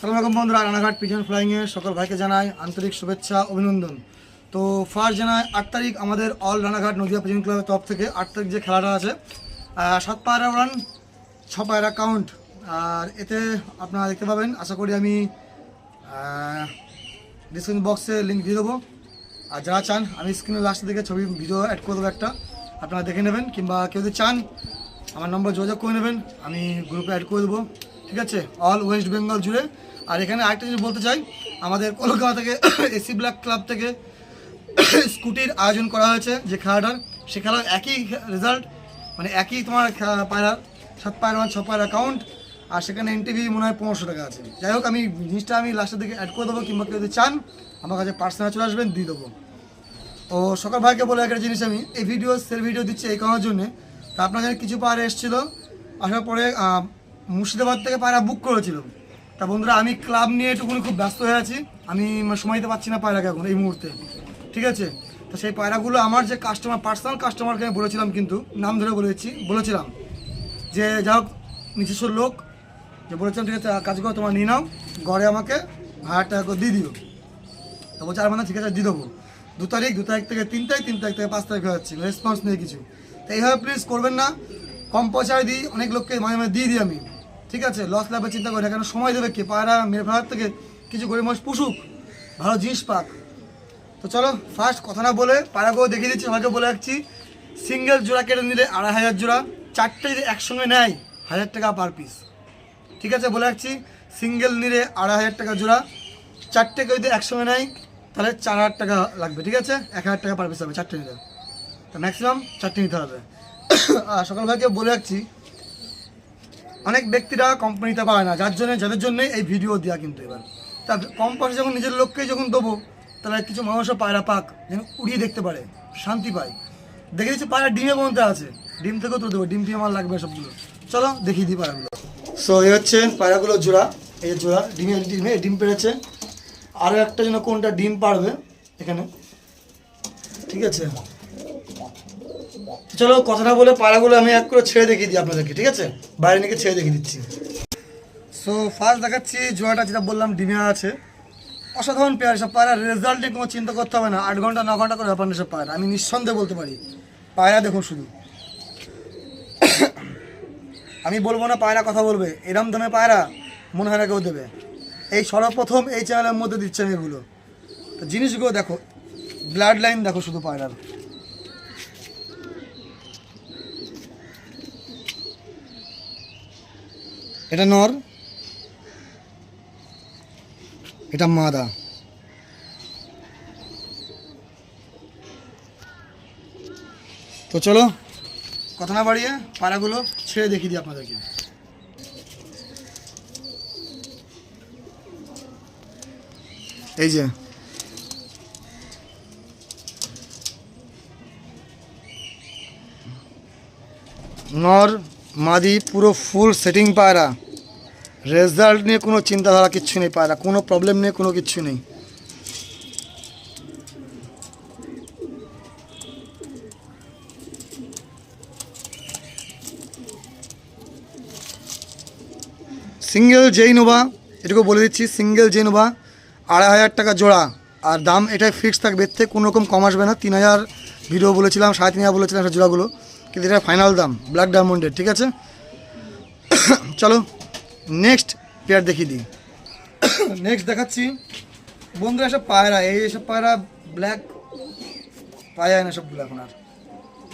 সালাম আলাইকুম বন্ধুরা, রানাঘাট পিজন ফ্লাইংয়ের সকল ভাইকে জানাই আন্তরিক শুভেচ্ছা, অভিনন্দন। তো ফার্স্ট জানাই, আট তারিখ আমাদের অল রানাঘাট নদিয়া পিজন ক্লাবের তরফ থেকে আট তারিখ যে খেলাটা আছে সাত পায়রা রান ছ পায়রা কাউন্ট আর এতে আপনারা দেখতে পাবেন, আশা করি আমি ডিসক্রিপশন বক্সে লিঙ্ক দিয়ে দেবো। আর যারা চান, আমি স্ক্রিনে লাস্ট দিকে ছবি ভিডিও অ্যাড করে দেবো একটা। আপনারা দেখে নেবেন, কিংবা কেউ যদি চান, আমার নম্বর যোগাযোগ করে নেবেন, আমি গ্রুপে অ্যাড করে দেবো। ঠিক আছে? অল ওয়েস্ট বেঙ্গল জুড়ে। আর এখানে আরেকটা জিনিস বলতে চাই, আমাদের কলকাতা থেকে এসি ব্ল্যাক ক্লাব থেকে স্কুটির আয়োজন করা হয়েছে যে খেলাটার। সে খেলার একই রেজাল্ট মানে একই তোমার পায়রা, সাত পায়রা ছ পায়রা অ্যাকাউন্ট আর সেখানে এনটিভি মনে হয় পনেরোশো টাকা আছে। যাই হোক, আমি জিনিসটা আমি লাস্টের দিকে অ্যাড করে দেবো, কিংবা কেউ যদি চান, আমার কাছে পার্সোনাল চলে আসবেন, দিয়ে দেবো। ও সকাল ভাইকে বলে একটা জিনিস আমি, এই ভিডিও সেল ভিডিও দিচ্ছি এই কারণের জন্যে। তা আপনাদের কিছু পায়রা এসেছিল। আসার পরে মুর্শিদাবাদ থেকে পায়রা বুক করেছিল। তা বন্ধুরা, আমি ক্লাব নিয়ে একটুকুনি খুব ব্যস্ত হয়ে আছি। আমি সময় দিতে পারছি না পায়রাকে এখন এই মুহূর্তে। ঠিক আছে? তো সেই পায়রাগুলো আমার যে কাস্টমার পার্সোনাল কাস্টমারকে আমি বলেছিলাম কিন্তু, নাম ধরে বলেছি বলেছিলাম। যে যা হোক, নিজস্ব লোক। যে বলেছিলাম, ঠিক আছে, কাজ করো, তোমার নিয়ে নাও। ঘরে আমাকে হাজার টাকা করে দিয়ে দিও। তো বলছে, আর মানে ঠিক আছে, দিয়ে দেবো। দু তারিখ দু তারিখ থেকে তিন তারিখ তিন তারিখ থেকে পাঁচ তারিখ হয়ে যাচ্ছে। রেসপন্স নেই কিছু। তো এইভাবে প্লিজ করবেন না। কম পয়সায় দিই, অনেক লোককে মাঝে মাঝে দিয়ে দিই আমি। ঠিক আছে লস লাভের চিন্তা করি কেন সময় দেবে কে? পায়রা, মেরে ফেলার থেকে কিছু গরিব মানুষ পুষুক, ভালো জিনিস পাক। তো চলো ফার্স্ট কথা না বলে পায়রাগুলো দেখিয়ে দিচ্ছি সবাইকে বলে রাখছি। সিঙ্গেল জোড়া কেটে নিলে আড়াই হাজার জোড়া, চারটে যদি একসঙ্গে নেয়, হাজার টাকা পার পিস ঠিক আছে, বলে রাখছি সিঙ্গেল নিলে আড়াই হাজার টাকা জোড়া, চারটে কেউ যদি একসঙ্গে নেয়, তাহলে চার হাজার টাকা লাগবে, ঠিক আছে? এক হাজার টাকা পার পিস হবে, চারটে নিলে। তো ম্যাক্সিমাম চারটে নিতে হবে। আর সকাল বলে রাখছি অনেক ব্যক্তিরা কোম্পানিতে পায় না, যার জন্য, যাদের জন্য এই ভিডিও দেওয়া কিন্তু এবার। তা কম পয়সা যখন নিজের লোককেই যখন দেবো, তাহলে কিছু মানুষও পায়রা পাক যেন উড়িয়ে দেখতে পারে, শান্তি পায়। দেখে দিচ্ছি পায়রা ডিমে বলতে আছে, ডিম থেকেও তো দেবো, ডিম ফিম আমার লাগবে সবগুলো। চলো, দেখিয়ে দিই পায়রাগুলো। সো এই হচ্ছে পায়রাগুলো জোড়া, এই জোড়া, ডিমে ডিমে, ডিম পেড়েছে আরও একটা যেন কোনটা ডিম পারবে, এখানে। ঠিক আছে? চলো কথাটা বলে পায়রাগুলো আমি এক করে ছেড়ে দেখিয়ে দিই আপনাদেরকে, ঠিক আছে? বাইরে নিয়ে ছেড়ে দেখিয়ে দিচ্ছি। সো ফার্স্ট দেখাচ্ছি জোয়াটা, যেটা বললাম ডিমে আছে। অসাধারণ পেয়ার সব পায়রা রেজাল্ট নিয়ে কোনো চিন্তা করতে হবে না। আট ঘণ্টা, ন ঘণ্টা করে ব্যাপার না সব পায়রা আমি নিঃসন্দেহে বলতে পারি, পায়রা দেখুন শুধু। আমি বলব না পায়রা কথা বলবে, এরম দামে পায়রা মনে হয় না কেউ দেবে। এই সর্বপ্রথম এই চ্যানেলের মধ্যে দিচ্ছে আমি এগুলো। জিনিসগুলো দেখো ব্লাড লাইন দেখো শুধু পায়রার। এটা নর, এটা মাদা। তো চলো, কথা না বাড়িয়ে পাড়াগুলো ছেড়ে দেখিয়ে দিই আপনাদেরকে। এই যে, নর মাদি পুরো ফুল সেটিং পায়রা রেজাল্ট নিয়ে কোনো চিন্তাধারা কিচ্ছু নেই পায়রা কোনো প্রবলেম নিয়ে কোনো কিচ্ছু নেই। সিঙ্গেল যেই নোভা এটুকু বলে দিচ্ছি সিঙ্গেল যেই আড়াই হাজার টাকা জোড়া। আর দাম এটাই ফিক্সড থাকবে, এর থেকে কোনো রকম কম আসবে না। তিন হাজার ভিডিও বলেছিলাম, সাড়ে তিন হাজার বলেছিলাম জোড়াগুলো। কিন্তু এটা ফাইনাল দাম ব্ল্যাক ডায়মন্ডের ঠিক আছে? চলো নেক্সট পেয়ার দেখিয়ে দিই। নেক্সট দেখাচ্ছি। বন্ধুরা, এসব পায়রা এই এসব পায়রা ব্ল্যাক পাওয়া যায় না সবগুলো এখন আর।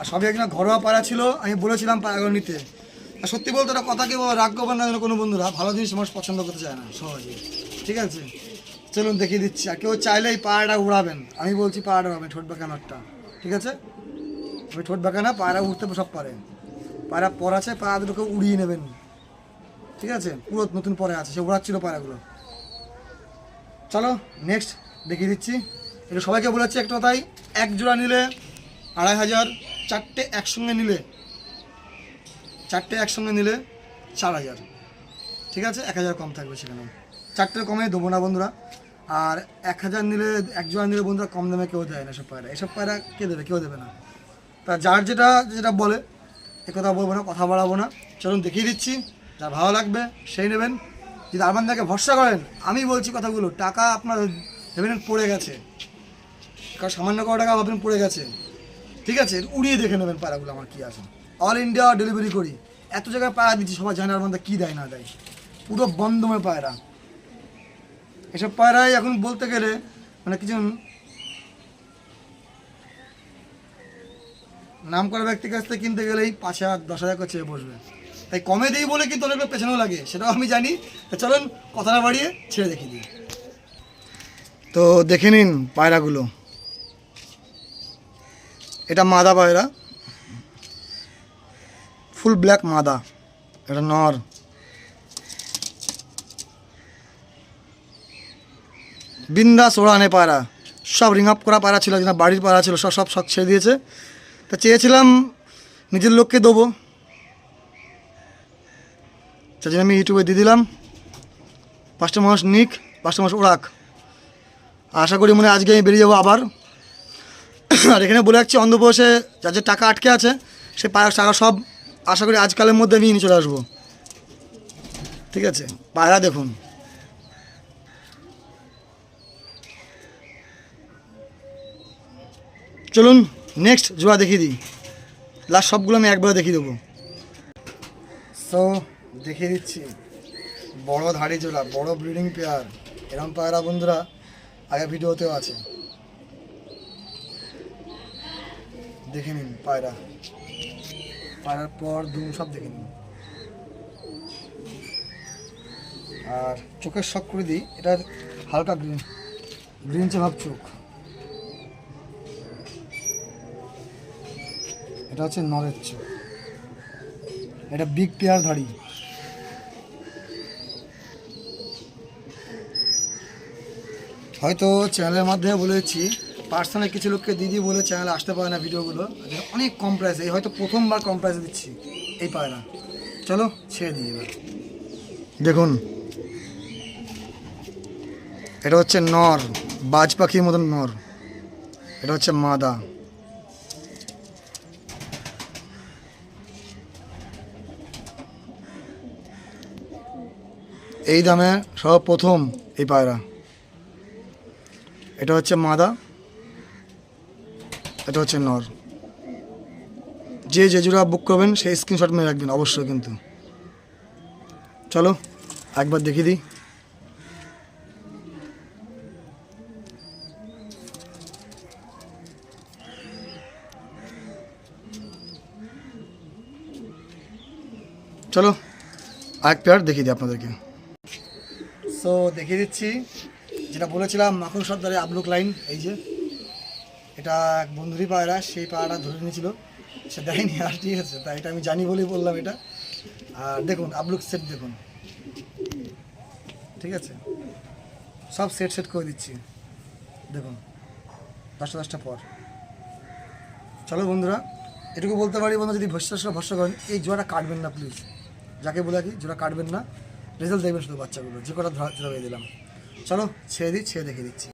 আর সবই একজন ঘরোয়া পায়রা ছিল, আমি বলেছিলাম পায়রাগুলো নিতে। আর সত্যি বলতে একটা কথা কেউ রাগ করবেন না কোনো বন্ধুরা। ভালো জিনিস মানুষ পছন্দ করতে চায় না, সহজে। ঠিক আছে? চলুন দেখিয়ে দিচ্ছি। আর কেউ চাইলেই পায়রাটা উড়াবেন। আমি বলছি পায়রাটা উড়াবেন, ঠোঁট বাঁকানোরটা ঠিক আছে? ওই ঠোঁট বাঁকা না, পায়রা উঠতে সব পারে। পায়রা পর আছে পায়রা দুটোকে উড়িয়ে নেবেন। ঠিক আছে? পুরো নতুন পরে আছে, সে উড়াচ্ছিল পায়রাগুলো। চলো নেক্সট দেখিয়ে দিচ্ছি। এটা সবাইকে বলেছি একটা কথাই, এক জোড়া নিলে আড়াই হাজার, চারটে একসঙ্গে নিলে, চারটে একসঙ্গে নিলে চার হাজার। ঠিক আছে? এক হাজার কম থাকবে সেখানে। চারটে কমে দেবো না বন্ধুরা। আর এক হাজার নিলে, এক জোড়া নিলে বন্ধুরা কম দামে কেউ দেয় না এসব পায়রা। এসব পায়রা কে দেবে? কেউ দেবে না। তা যার যেটা যেটা বলে, এ কথা বলব না, কথা বাড়াবো না। চলুন দেখিয়ে দিচ্ছি যা ভালো লাগবে সেই নেবেন। যদি আরমানদাকে ভরসা করেন, আমি বলছি কথাগুলো, টাকা আপনার ভেবেন পড়ে গেছে। কারণ সামান্য কত টাকা ভাবেন, পড়ে গেছে। ঠিক আছে, উড়িয়ে দেখে নেবেন পায়রাগুলো আমার কী আছে। অল ইন্ডিয়া ডেলিভারি করি। এত জায়গায় পায়রা দিচ্ছি, সবাই জানে আরমানদা কী দেয়, না দেয়। পুরো বন্ধময় পায়রা। এসব পায়রাই এখন বলতে গেলে মানে কিছু নাম করা ব্যক্তির কাছ থেকে কিনতে গেলেই পাঁচ হাজার, দশ হাজার করে চেয়ে বসবে। তাই কমে দিই বলে কিন্তু অনেকটা পেছনেও লাগে, সেটাও আমি জানি। চলুন, কথা না বাড়িয়ে ছেড়ে দেখি দিই। তো দেখে নিন পায়রাগুলো। এটা মাদা পায়রা। ফুল ব্ল্যাক মাদা। এটা নর। বিন্দাস ওড়ানে পায়রা। সব রিং আপ করা পায়রা ছিল যেটা বাড়ির পায়রা ছিল, সব সব সব ছেড়ে দিয়েছে। তা চেয়েছিলাম নিজের লোককে দেবো। তার জন্য আমি ইউটিউবে দিয়ে দিলাম। পাঁচটা মাস নিক, পাঁচটা মাস ওড়াক। আশা করি মনে আজকে আমি বেরিয়ে যাব আবার। আর এখানে বলে রাখছি অন্ধ্রপ্রদেশে যার যে টাকা আটকে আছে, সে টাকা সব। আশা করি আজকালের মধ্যে আমি নিয়ে চলে আসব। ঠিক আছে? পায়রা দেখুন। চলুন। নেক্সট জোড়া দেখিয়ে দিই। লাস্ট সবগুলো আমি একবার দেখিয়ে দেবো। সো দেখিয়ে দিচ্ছি। বড় ধাড়ি জোড়া, বড় ব্রিডিং পেয়ার এরম পায়রা বন্ধুরা আগে ভিডিওতেও আছে। দেখে নিন পায়রা। পায়রার পর দুম সব দেখে নিন। আর চোখের শখ করে দিই এটা হালকা গ্রিন গ্রিন ভাব চোখ। এটা হচ্ছে নরের চোখ এটা বিগ পেয়ার ধাড়ি হয়তো চ্যানেলের মাধ্যমে বলেছি পার্সোনাল কিছু লোককে দিদি বলে চ্যানেলে আসতে পারে না ভিডিওগুলো। অনেক কম এই হয়তো প্রথমবার কম প্রাইসে দিচ্ছি। এই পায় না। চলো, ছেড়ে দিই এবার। দেখুন। এটা হচ্ছে নর। বাজ পাখির মতন নর। এটা হচ্ছে মাদা। এই দামে সর্বপ্রথম এই পায়রা। এটা হচ্ছে মাদা, এটা হচ্ছে নর। যে যে বুক করবেন, সেই স্ক্রিনশট মেরে রাখবেন, অবশ্যই কিন্তু। চলো, একবার দেখিয়ে দিই। চলো আরেক পেয়ার দেখিয়ে দিই আপনাদেরকে। সো দেখিয়ে দিচ্ছি। যেটা বলেছিলাম, মাখন সর্দারে আবলুক লাইন এই যে। এটা এক বন্ধুরই পায়রা, সেই পায়রাটা ধরে নিয়েছিল। সে দেয়নি আর, ঠিক আছে। তাই এটা আমি জানি বলেই বললাম এটা। আর দেখুন আবলুক সেট দেখুন। ঠিক আছে? সব সেট সেট করে দিচ্ছি। দেখুন, দশটা দশটা পর। চলো বন্ধুরা, এটুকু বলতে পারি বন্ধু যদি ভরসা ভরসা করেন, এই জোড়াটা কাটবেন না প্লিজ যাকে বলে কি, জোড়া কাটবেন না। রেজাল্ট দেখবেন শুধু বাচ্চাগুলো। যে কটা ধরা দিলাম। চলো, ছেড়ে দিই, ছেড়ে দেখে দিচ্ছি।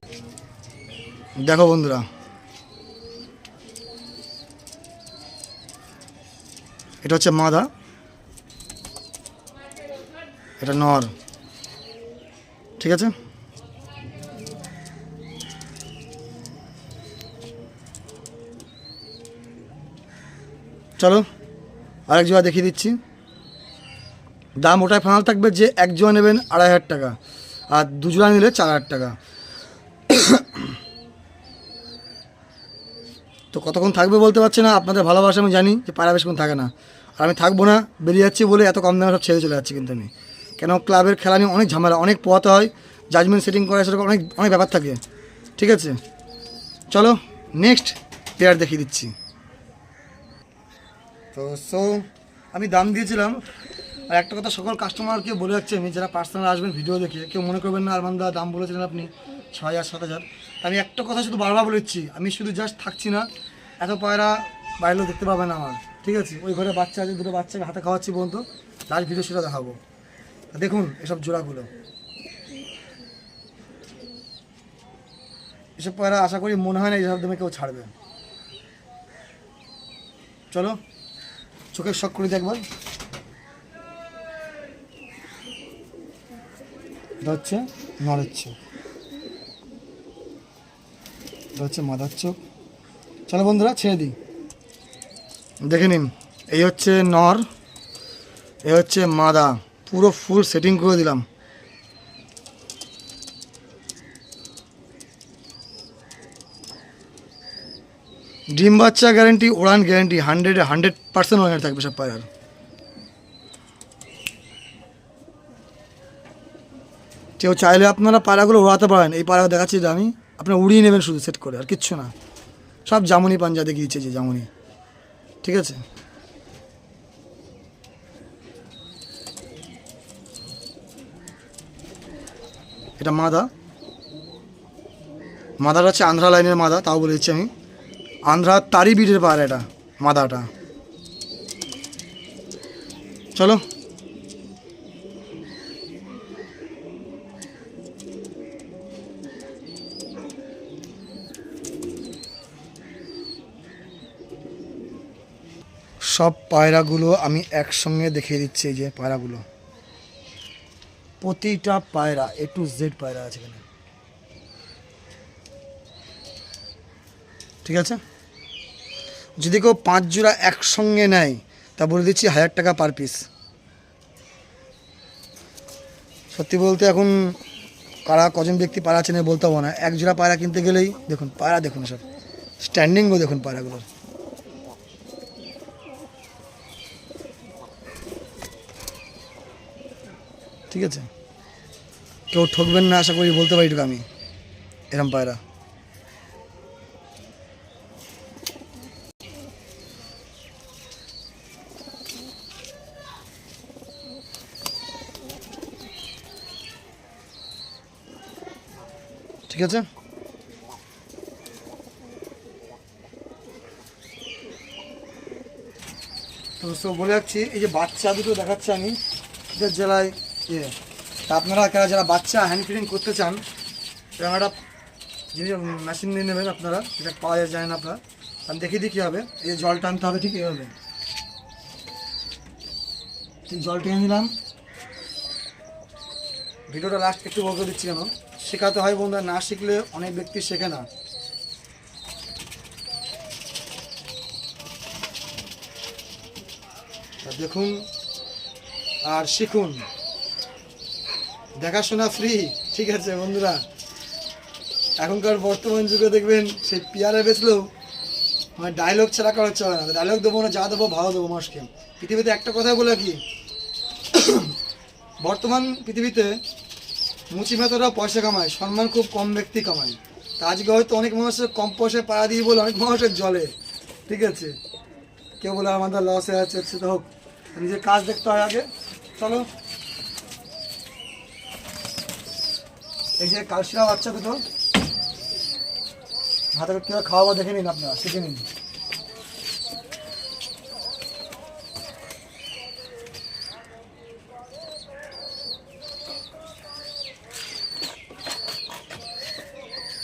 দেখো বন্ধুরা। এটা হচ্ছে মাদা। এটা নর। ঠিক আছে? চলো, আরেক জোড়া দেখিয়ে দিচ্ছি। দাম ওটাই ফাইনাল থাকবে যে এক জোড়া নেবেন আড়াই হাজার টাকা আর দুজোড়া নিলে চার হাজার টাকা। তো কতক্ষণ থাকবে বলতে পারছি না, আপনাদের ভালোবাসা আমি জানি যে পায়রা বেশিক্ষণ থাকে না। আর আমি থাকব না, বেরিয়ে যাচ্ছি বলে এত কম দামে সব ছেড়ে চলে যাচ্ছি কিন্তু আমি। কেন ক্লাবের খেলা নিয়ে অনেক ঝামেলা, অনেক পোয়াতে হয় জাজমেন্ট সেটিং করা সেরকম অনেক অনেক ব্যাপার থাকে। ঠিক আছে? চলো নেক্সট প্লেয়ার দেখিয়ে দিচ্ছি। তো সো আমি দাম দিয়েছিলাম আর একটা কথা, সকল কাস্টমারকে বলে রাখছি আমি, যারা পার্সোনাল আসবেন ভিডিও দেখে, কেউ মনে করবেন না আরমানদা দাম বলেছিলেন আপনি ছ হাজার, সাত হাজার। আমি একটা কথা শুধু বারবার বলেছি আমি শুধু জাস্ট থাকছি না, এত পায়রা বাইরেও দেখতে পাবেন না আমার, ঠিক আছে? ওই ঘরে বাচ্চা আছে, দুটো বাচ্চাকে হাতে খাওয়াচ্ছি পর্যন্ত লাস্ট ভিডিও সেটা দেখাবো। দেখুন এসব জোড়াগুলো। এসব পায়রা আশা করি মনে হয় না এইসব দামে কেউ ছাড়বে। চলো, চোখের শখ করে দেখবার এটা হচ্ছে নরের চোখ। এটা হচ্ছে মাদার চোখ। চলো বন্ধুরা, ছেড়ে দিই। দেখে নিন, এই হচ্ছে নর, এই হচ্ছে মাদা। পুরো ফুল সেটিং করে দিলাম। ডিম বাচ্চা গ্যারেন্টি ওড়ান গ্যারেন্টি হান্ড্রেডে হান্ড্রেড পার্সেন্ট ওড়ান থাকবে সব পায়রার কেউ চাইলে আপনারা পায়রাগুলো উড়াতে পারেন। এই পায়রা দেখাচ্ছি আমি, আপনারা উড়িয়ে নেবেন শুধু সেট করে, আর কিচ্ছু না। সব জামুনি পাঞ্জা দেখিয়েছে যে জামুনি। ঠিক আছে? এটা মাদা। মাদাটা হচ্ছে আন্ধ্রা লাইনের মাদা, তাও বলে দিচ্ছি আমি। আন্ধ্রা তারি বিটের পায়রা এটা, মাদাটা। চলো। সব পায়রাগুলো আমি একসঙ্গে দেখিয়ে দিচ্ছি, এই যে পায়রাগুলো। প্রতিটা পায়রা এ টু জেড পায়রা আছে এখানে। ঠিক আছে? যদি কেউ পাঁচ জোড়া একসঙ্গে নেয়, তা বলে দিচ্ছি হাজার টাকা পার পিস সত্যি বলতে এখন কারা কজন ব্যক্তি পায়রা চেনে বলতে পারব না। এক জোড়া পায়রা কিনতে গেলেই দেখুন, পায়রা দেখুন সব। স্ট্যান্ডিংও দেখুন পায়রাগুলোর। ঠিক আছে? কেউ ঠকবেন না, আশা করি বলতে পারি এটুকু আমি, এরম পায়রা। ঠিক আছে? তো বলে যাচ্ছি এই যে বাচ্চা দুটো দেখাচ্ছি আমি জেলায় ইয়ে তা আপনারা যারা বাচ্চা হ্যান্ড ফিডিং করতে চান, এরকম একটা জিনিস মেশিন নিয়ে নেবেন আপনারা, যেটা পাওয়া যায় না আপনারা। আমি দেখিয়ে দিই কী হবে এই জল টানতে হবে ঠিক এইভাবে। ঠিক জল টেনে নিলাম। ভিডিওটা লাস্ট একটু বলতে দিচ্ছি কেন, শেখাতে হয় বন্ধুরা, না শিখলে অনেক ব্যক্তি শেখে না। দেখুন আর শিখুন। দেখাশোনা ফ্রি ঠিক আছে বন্ধুরা। এখনকার বর্তমান যুগে দেখবেন সেই পিয়ারে বেচলেও মানে ডায়লগ ছাড়া করা চলে না। ডায়লগ দেবো না, যা দেবো, ভালো দেবো মানুষকে। পৃথিবীতে একটা কথা বলে কি বর্তমান পৃথিবীতে মুচি মেতরা পয়সা কামায়, সম্মান খুব কম ব্যক্তি কামায়। তা আজকে হয়তো অনেক মানুষের কম পয়সায় পাড়া দিয়ে বলে অনেক মানুষের জলে, ঠিক আছে? কেউ বলে আমাদের লসে আছে সেটা হোক। নিজের কাজ দেখতে হয় আগে। চলো। এই যে কালশিরা বাচ্চা দুটো। হাতে কীভাবে খাওয়াবো দেখে নিন আপনারা, শিখে নিন।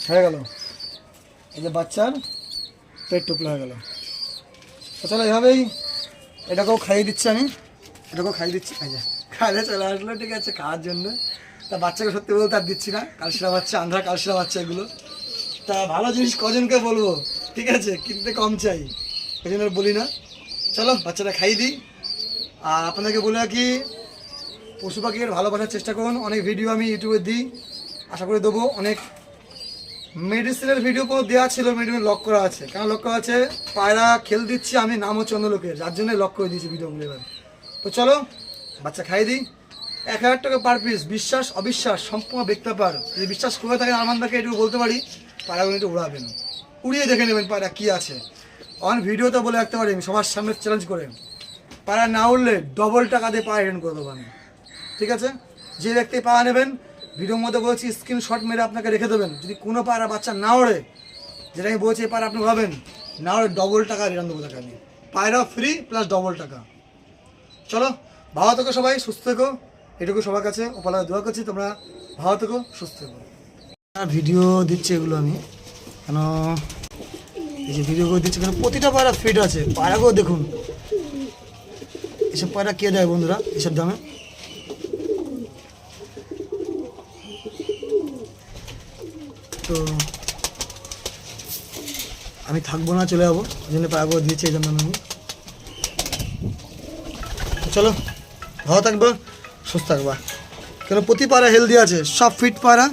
হয়ে গেল। এই যে বাচ্চার পেট টুকলো হয়ে গেল। তো চলো এভাবেই এটাকেও খাইয়ে দিচ্ছি আমি। এটাকেও খাইয়ে দিচ্ছি। খাইলে চলে আসলো, ঠিক আছে, খাওয়ার জন্য। তা বাচ্চাকে সত্যি বলতে আর দিচ্ছি না। কালশিরা বাচ্চা আন্ধ্রা কালশিরা বাচ্চা এগুলো। তা ভালো জিনিস কজনকে বলব? ঠিক আছে, কিনতে কম চাই। ওই জন্য বলি না। চলো, বাচ্চাটা খাইয়ে দিই। আর আপনাদেরকে বলে রাখি, পশু পাখির ভালোবাসার চেষ্টা করুন। অনেক ভিডিও আমি ইউটিউবে দিই। আশা করে দেবো অনেক মেডিসিনের ভিডিও কোনো দেওয়া ছিল মেডিসিন লক করা আছে। কেন লক করা আছে? পায়রা খেল দিচ্ছি আমি, নাম হচ্ছে অন্য যার জন্য লক করে দিয়েছি ভিডিওগুলো এবার। তো চলো, বাচ্চা খাইয়ে দিই। এক হাজার টাকা পার পিস বিশ্বাস, অবিশ্বাস, সম্পূর্ণ ব্যক্তি পার যদি বিশ্বাস করে থাকেন আরমানদাকে এটুকু বলতে পারি পায়রাগুলো একটু উড়াবেন উড়িয়ে দেখে নেবেন পায়রা কী আছে। অন ভিডিওতে বলে রাখতে পারি সবার সামনে চ্যালেঞ্জ করে। পায়রা না উঠলে ডবল টাকা দিয়ে পায়রা রিটার্ন করে দেবো আমি। ঠিক আছে? যে ব্যক্তি পায়রা নেবেন ভিডিওর মধ্যে বলেছি স্ক্রিনশট মেরে আপনাকে রেখে দেবেন। যদি কোনো পায়রা বাচ্চা না ওড়ে, যেটা আমি বলছি পায়রা আপনি ভাবেন, না ওড়ে ডবল টাকা রিটার্ন দেবো তাকে আমি। পায়রা ফ্রি প্লাস ডবল টাকা। চলো, ভালো থেকো সবাই, সুস্থ থেকো। এটুকু সবার কাছে ওপালা দোয়া করছি তোমরা ভালো থেকো, সুস্থ থেকো। ভিডিও দিচ্ছি এগুলো আমি। কেন, এই যে ভিডিওগুলো দিচ্ছি, কেন প্রতিটা পায়রা ফিট আছে। পায়রাগুলো দেখুন। এসব পায়রা কে দেয় বন্ধুরা, এসব দামে? তো, আমি থাকব না, চলে যাব। ওই জন্য পায়াগুলো দিয়েছি, এই জন্য আমি। চলো, ভালো থাকবে। সুস্থ থাকবা। কেন প্রতি পাড়া হেলদি আছে সব ফিট পাড়া।